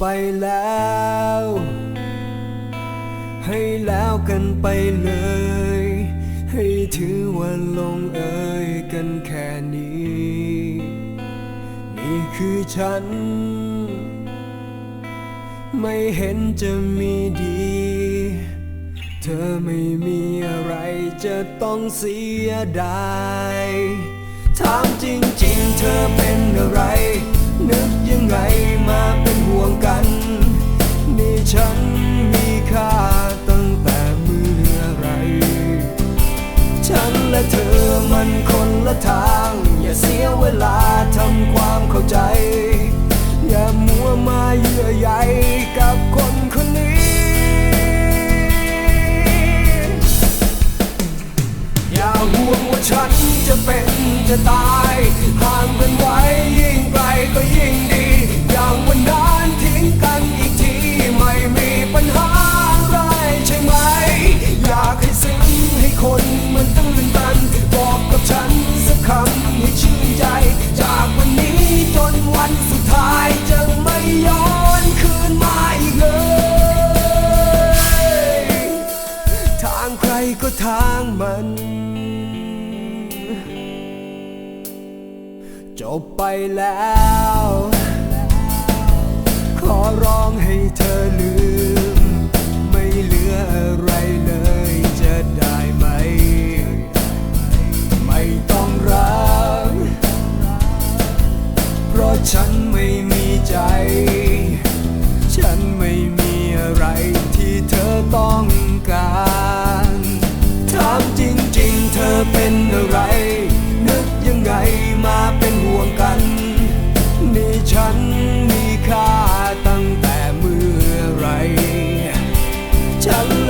ไปแล้ว ให้แล้วกันไปเลย ให้ถือว่าลงเอ่ยกันแค่นี้ นี่คือฉัน ไม่เห็นจะมีดี เธอไม่มีอะไรจะต้องเสียดายถามจริงๆเธอ ฉันมีค่าตั้งแต่เมื่อไร ฉันและเธอมันคนละทาง อย่าเสียเวลาทำความเข้าใจ อย่ามัวมาเยื่อใยกับคนคนนี้ อย่าห่วงว่าฉันจะเป็นจะตาย ห่างกันไว้ยิ่งไกลก็ยิ่งดี วันสุดท้ายจะไม่ย้อนคืนมาอีกเลย ทางใครก็ทางมัน จบไปแล้ว ขอร้องให้เธอลืม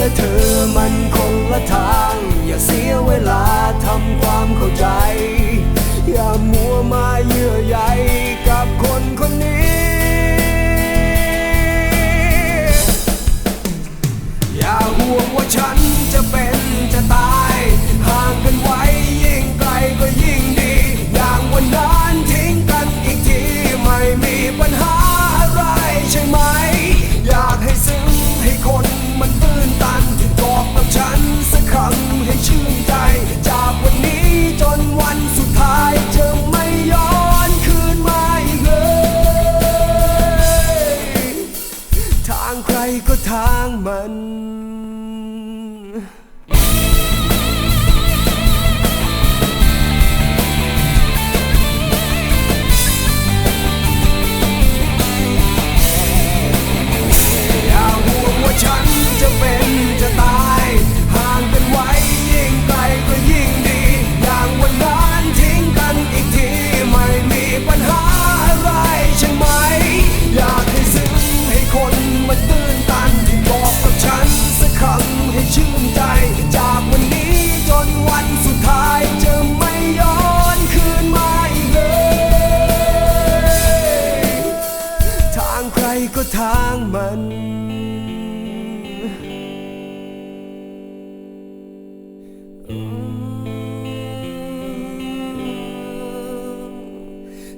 และเธอมันคนละทาง อย่าเสียเวลาทำความเข้าใจ อย่ามัวมาเยื่อใยกับคนคนนี้ อย่าห่วงว่าฉันจะเป็นางมันางมัน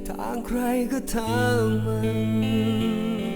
ทางใครก็ทางมัน